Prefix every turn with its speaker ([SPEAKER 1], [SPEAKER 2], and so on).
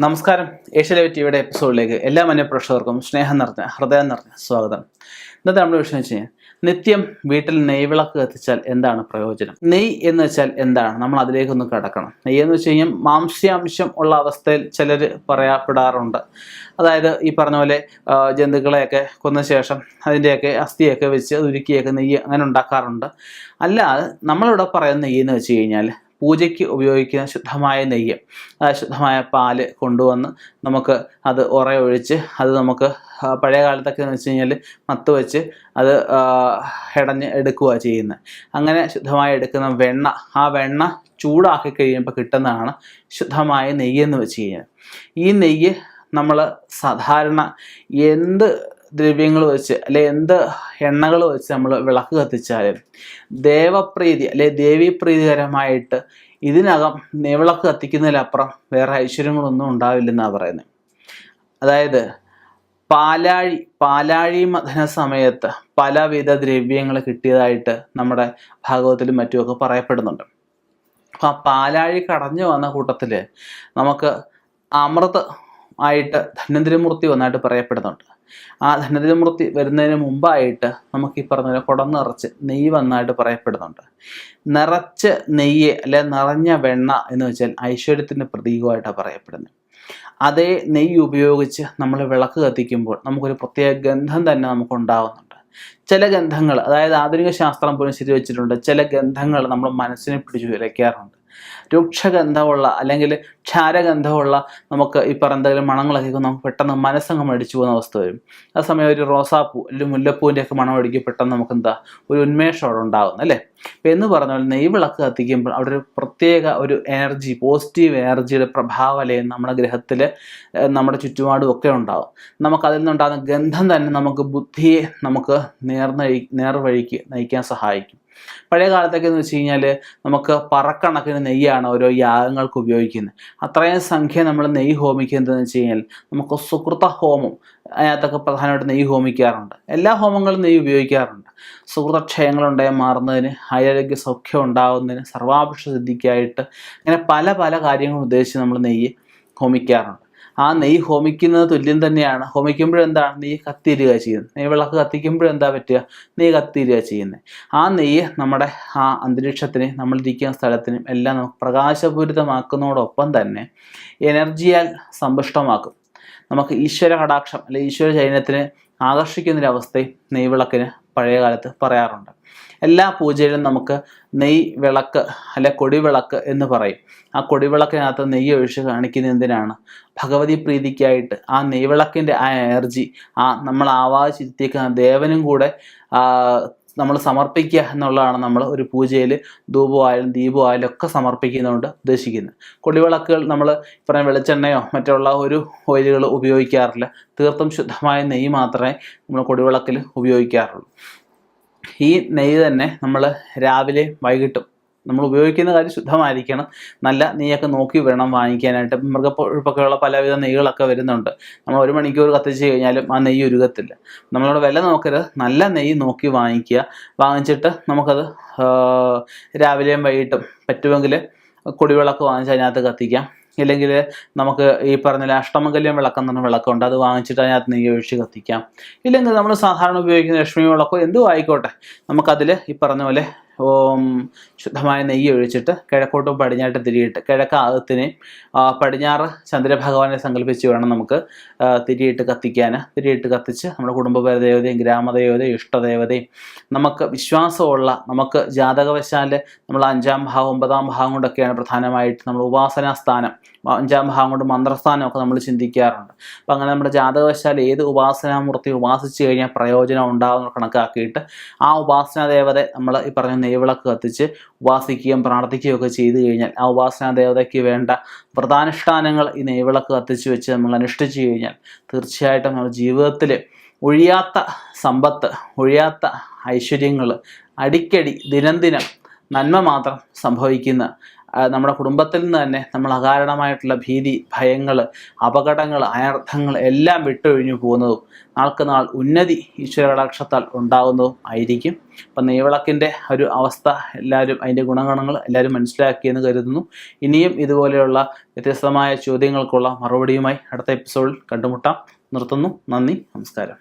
[SPEAKER 1] നമസ്കാരം. Asia live ടിവിയുടെ എപ്പിസോഡിലേക്ക് എല്ലാ മനഃപ്രേക്ഷകർക്കും സ്നേഹം നിറഞ്ഞ ഹൃദയം നിറഞ്ഞ സ്വാഗതം. ഇന്നത്തെ നമ്മുടെ വിഷയം വെച്ച് കഴിഞ്ഞാൽ നിത്യം വീട്ടിൽ നെയ്വിളക്ക് കത്തിച്ചാൽ എന്താണ് പ്രയോജനം? നെയ് എന്ന് വെച്ചാൽ എന്താണ്? നമ്മൾ അതിലേക്കൊന്ന് കടക്കണം. നെയ് എന്ന് വെച്ച് കഴിഞ്ഞാൽ മാംസ്യാംശം ഉള്ള അവസ്ഥയിൽ ചിലർ പറയപ്പെടാറുണ്ട്. അതായത് ഈ പറഞ്ഞ പോലെ ജന്തുക്കളെയൊക്കെ കൊന്ന ശേഷം അതിന്റെയൊക്കെ അസ്ഥിയൊക്കെ വെച്ച് ഉരുക്കിയൊക്കെ നെയ്യ് അങ്ങനെ ഉണ്ടാക്കാറുണ്ട്. അല്ലാതെ നമ്മളിവിടെ പറയുന്ന നെയ്യ് എന്ന് വെച്ച് കഴിഞ്ഞാൽ പൂജയ്ക്ക് ഉപയോഗിക്കുന്ന ശുദ്ധമായ നെയ്യ് അതായത് ശുദ്ധമായ പാൽ കൊണ്ടുവന്ന് നമുക്ക് അത് ഉറയൊഴിച്ച് അത് നമുക്ക് പഴയ കാലത്തൊക്കെ എന്ന് വെച്ച് കഴിഞ്ഞാൽ മത്ത് വെച്ച് അത് ഇടഞ്ഞ് എടുക്കുക ചെയ്യുന്നത് അങ്ങനെ ശുദ്ധമായി എടുക്കുന്ന വെണ്ണ ആ വെണ്ണ ചൂടാക്കി കഴിയുമ്പോൾ കിട്ടുന്നതാണ് ശുദ്ധമായ നെയ്യ് എന്ന് വെച്ച് കഴിഞ്ഞാൽ ഈ നെയ്യ് നമ്മൾ സാധാരണ എന്ത് ദ്രവ്യങ്ങൾ വെച്ച് അല്ലെ എന്ത് എണ്ണകൾ വെച്ച് നമ്മൾ വിളക്ക് കത്തിച്ചാലും ദേവപ്രീതി അല്ലെ ദേവീപ്രീതികരമായിട്ട് ഇതിനകം നെവിളക്ക് കത്തിക്കുന്നതിലപ്പുറം വേറെ ഐശ്വര്യങ്ങളൊന്നും ഉണ്ടാവില്ലെന്നാണ് പറയുന്നത് അതായത് പാലാഴി പാലാഴി മഥന സമയത്ത് പലവിധ ദ്രവ്യങ്ങൾ കിട്ടിയതായിട്ട് നമ്മുടെ ഭാഗവത്തിലും മറ്റുമൊക്കെ പറയപ്പെടുന്നുണ്ട്. അപ്പം ആ പാലാഴി കടഞ്ഞു വന്ന കൂട്ടത്തിൽ നമുക്ക് അമൃത് ആയിട്ട് ധന്വന്തരിമൂർത്തി ഒന്നായിട്ട് പറയപ്പെടുന്നുണ്ട്. ആ ധനതിമൂർത്തി വരുന്നതിന് മുമ്പായിട്ട് നമുക്ക് ഈ പറഞ്ഞ പോലെ കുടം നിറച്ച് നെയ്യ് വന്നായിട്ട് പറയപ്പെടുന്നുണ്ട്. നിറച്ച് നെയ്യ് അല്ലെ നിറഞ്ഞ വെണ്ണ എന്ന് വെച്ചാൽ ഐശ്വര്യത്തിന്റെ പ്രതീകമായിട്ടാണ് പറയപ്പെടുന്നത്. അതേ നെയ്യ് ഉപയോഗിച്ച് നമ്മൾ വിളക്ക് കത്തിക്കുമ്പോൾ നമുക്കൊരു പ്രത്യേക ഗന്ധം തന്നെ നമുക്ക് ഉണ്ടാവുന്നുണ്ട് ചില ഗന്ധങ്ങൾ അതായത് ആധുനിക ശാസ്ത്രം പോലും ശരി വെച്ചിട്ടുണ്ട് ചില ഗന്ധങ്ങൾ നമ്മൾ മനസ്സിനെ പിടിച്ചു വിലയ്ക്കാറുണ്ട്. രൂക്ഷഗന്ധമുള്ള അല്ലെങ്കിൽ ക്ഷാരഗന്ധമുള്ള നമുക്ക് പറഞ്ഞ എന്തെങ്കിലും മണങ്ങളൊക്കെ നമുക്ക് പെട്ടെന്ന് മനസ്സങ്ങ് മടിച്ചു പോകുന്ന അവസ്ഥ വരും. ആ സമയം ഒരു റോസാപ്പൂ അല്ലെങ്കിൽ മുല്ലപ്പൂവിന്റെ ഒക്കെ മണം അടിക്കും പെട്ടെന്ന് നമുക്ക് എന്താ ഒരു ഉന്മേഷം അവിടെ ഉണ്ടാകുന്നു അല്ലേ? അപ്പം എന്ന് പറഞ്ഞ പോലെ നെയ്വിളക്ക് കത്തിക്കുമ്പോൾ അവിടെ ഒരു പ്രത്യേക ഒരു എനർജി പോസിറ്റീവ് എനർജിയുടെ പ്രഭാവലയം നമ്മുടെ ഗ്രഹത്തിൽ നമ്മുടെ ചുറ്റുപാടും ഒക്കെ ഉണ്ടാകും. നമുക്ക് അതിൽ നിന്നുണ്ടാകുന്ന ഗന്ധം തന്നെ നമുക്ക് ബുദ്ധിയെ നമുക്ക് നേർന്നഴി നേർവഴിക്ക് നയിക്കാൻ സഹായിക്കും. പഴയ കാലത്തൊക്കെ എന്ന് വെച്ച് കഴിഞ്ഞാൽ നമുക്ക് പറക്കണക്കിന് നെയ്യാണ് ഓരോ യാഗങ്ങൾക്ക് ഉപയോഗിക്കുന്നത്. അത്രയും സംഖ്യ നമ്മൾ നെയ്യ് ഹോമിക്കുന്നതെന്ന് വെച്ച് കഴിഞ്ഞാൽ നമുക്ക് സുഹൃത്ത ഹോമം അതിനകത്തൊക്കെ പ്രധാനമായിട്ട് നെയ്യ് ഹോമിക്കാറുണ്ട്. എല്ലാ ഹോമങ്ങളും നെയ്യ് ഉപയോഗിക്കാറുണ്ട്. സുഹൃതക്ഷയങ്ങളുണ്ടായി മാറുന്നതിന് ആരോഗ്യ സൗഖ്യം ഉണ്ടാകുന്നതിന് സർവാഭിഷ സിദ്ധിക്കായിട്ട് അങ്ങനെ പല പല കാര്യങ്ങളും ഉദ്ദേശിച്ച് നമ്മൾ നെയ്യ് ഹോമിക്കാറുണ്ട്. ആ നെയ്യ് ഹോമിക്കുന്നത് തുല്യം തന്നെയാണ്. ഹോമിക്കുമ്പോഴെന്താണ്? നെയ്യ് കത്തിരുക ചെയ്യുന്നത്. നെയ്യ് വിളക്ക് കത്തിക്കുമ്പോഴെന്താ പറ്റുക? നെയ്യ് കത്തിരുക ചെയ്യുന്നത്. ആ നെയ്യ് നമ്മുടെ ആ അന്തരീക്ഷത്തിന് നമ്മളിരിക്കുന്ന സ്ഥലത്തിനും എല്ലാം നമുക്ക് പ്രകാശപൂരിതമാക്കുന്നതോടൊപ്പം തന്നെ എനർജിയാൽ സമ്പുഷ്ടമാക്കും. നമുക്ക് ഈശ്വര കടാക്ഷം അല്ലെങ്കിൽ ഈശ്വര ചൈനത്തിന് ആകർഷിക്കുന്നൊരവസ്ഥയും നെയ്വിളക്കിന് പഴയ കാലത്ത് പറയാറുണ്ട്. എല്ലാ പൂജയിലും നമുക്ക് നെയ് വിളക്ക് അല്ലെ കൊടിവിളക്ക് എന്ന് പറയും. ആ കൊടിവിളക്കിനകത്ത് നെയ്യ് ഒഴിച്ച് കാണിക്കുന്ന എന്തിനാണ്? ഭഗവതി പ്രീതിക്കായിട്ട് ആ നെയ്വിളക്കിന്റെ ആ എനർജി ആ നമ്മൾ ആവാഹിച്ചിരുത്തിയേക്കുന്ന ദേവനും കൂടെ നമ്മൾ സമർപ്പിക്കുക എന്നുള്ളതാണ് നമ്മൾ ഒരു പൂജയിൽ ധൂപമായാലും ദീപമായാലും ഒക്കെ സമർപ്പിക്കുന്നതുകൊണ്ട് ഉദ്ദേശിക്കുന്നത്. കൊടിവിളക്കുകൾ നമ്മൾ പറഞ്ഞ വെളിച്ചെണ്ണയോ മറ്റുള്ള ഒരു ഓയിലുകൾ ഉപയോഗിക്കാറില്ല. തീർത്തും ശുദ്ധമായ നെയ്യ് മാത്രമേ നമ്മൾ കൊടിവിളക്കിൽ ഉപയോഗിക്കാറുള്ളൂ. ഈ നെയ്യ് തന്നെ നമ്മൾ രാവിലെ വൈകിട്ടും നമ്മൾ ഉപയോഗിക്കുന്ന കാര്യം ശുദ്ധമായിരിക്കണം. നല്ല നെയ്യൊക്കെ നോക്കി വേണം വാങ്ങിക്കാനായിട്ട്. മൃഗപ്പൊഴുപ്പൊക്കെയുള്ള പലവിധ നെയ്യുകളൊക്കെ വരുന്നുണ്ട്. നമ്മൾ ഒരു മണിക്കൂർ കത്തിച്ച് കഴിഞ്ഞാലും ആ നെയ്യ് ഉരുകത്തില്ല. നമ്മളോട് വില നോക്കരുത്. നല്ല നെയ്യ് നോക്കി വാങ്ങിക്കുക. വാങ്ങിച്ചിട്ട് നമുക്കത് രാവിലെയും വൈകിട്ടും പറ്റുമെങ്കിൽ കൊടിവിളക്ക് വാങ്ങിച്ച് അതിനകത്ത് കത്തിക്കാം. ഇല്ലെങ്കിൽ നമുക്ക് ഈ പറഞ്ഞ അഷ്ടമംഗല്യം വിളക്കം എന്ന് പറഞ്ഞ വിളക്കമുണ്ട് അത് വാങ്ങിച്ചിട്ട് അതിനകത്ത് നെയ്യ് ഒഴിച്ച് കത്തിക്കാം. ഇല്ലെങ്കിൽ നമ്മൾ സാധാരണ ഉപയോഗിക്കുന്ന ലക്ഷ്മി വിളക്കോ എന്തും ആയിക്കോട്ടെ. നമുക്കതിൽ ഈ പറഞ്ഞ പോലെ ശുദ്ധമായ നെയ്യ് ഒഴിച്ചിട്ട് കിഴക്കോട്ടും പടിഞ്ഞാട്ട് തിരിയിട്ട് കിഴക്ക് ആദത്തിനെയും പടിഞ്ഞാറ് ചന്ദ്രഭഗവാനെ സങ്കല്പിച്ച് വേണം നമുക്ക് തിരിയിട്ട് കത്തിക്കാൻ തിരിയിട്ട് കത്തിച്ച് നമ്മുടെ കുടുംബപരദേവതയും ഗ്രാമദേവതയും ഇഷ്ടദേവതയും നമുക്ക് വിശ്വാസമുള്ള നമുക്ക് ജാതകവശാൽ നമ്മൾ അഞ്ചാം ഭാഗം ഒമ്പതാം ഭാഗം കൊണ്ടൊക്കെയാണ് പ്രധാനമായിട്ട് നമ്മൾ ഉപാസനാ സ്ഥാനം അഞ്ചാം ഭാഗം കൊണ്ട് മന്ത്രസ്ഥാനം ഒക്കെ നമ്മൾ ചിന്തിക്കാറുണ്ട്. അപ്പം അങ്ങനെ നമ്മുടെ ജാതകവശാൽ ഏത് ഉപാസനാമൂർത്തി ഉപാസിച്ച് കഴിഞ്ഞാൽ പ്രയോജനം ഉണ്ടാകുന്ന കണക്കാക്കിയിട്ട് ആ ഉപാസനാ ദേവത നമ്മൾ ഈ പറഞ്ഞ നെയ്വിളക്ക് കത്തിച്ച് ഉപാസിക്കുകയും പ്രാർത്ഥിക്കുകയും ഒക്കെ ചെയ്തു കഴിഞ്ഞാൽ ആ ഉപാസനാ ദേവതയ്ക്ക് വേണ്ട വ്രതാനുഷ്ഠാനങ്ങൾ ഈ നെയ്വിളക്ക് കത്തിച്ച് വെച്ച് നമ്മൾ അനുഷ്ഠിച്ചു കഴിഞ്ഞാൽ തീർച്ചയായിട്ടും നമ്മുടെ ജീവിതത്തിൽ ഒഴിയാത്ത സമ്പത്ത് ഒഴിയാത്ത ഐശ്വര്യങ്ങൾ അടിക്കടി ദിനം ദിനം നന്മ മാത്രം സംഭവിക്കുന്ന നമ്മുടെ കുടുംബത്തിൽ നിന്ന് തന്നെ നമ്മൾ അകാരണമായിട്ടുള്ള ഭീതി ഭയങ്ങൾ അപകടങ്ങൾ അനർത്ഥങ്ങൾ എല്ലാം വിട്ടൊഴിഞ്ഞു പോകുന്നതും നാൾക്ക് നാൾ ഉന്നതി ഈശ്വരകടാക്ഷത്താൽ ഉണ്ടാകുന്നതും ആയിരിക്കും. അപ്പം നെയ്വിളക്കിന്റെ ഒരു അവസ്ഥ എല്ലാവരും അതിന്റെ ഗുണഗണങ്ങൾ എല്ലാവരും മനസ്സിലാക്കിയെന്ന് കരുതുന്നു. ഇനിയും ഇതുപോലെയുള്ള വ്യത്യസ്തമായ ചോദ്യങ്ങൾക്കുള്ള മറുപടിയുമായി അടുത്ത എപ്പിസോഡിൽ കണ്ടുമുട്ടാം. നിർത്തുന്നു. നന്ദി. നമസ്കാരം.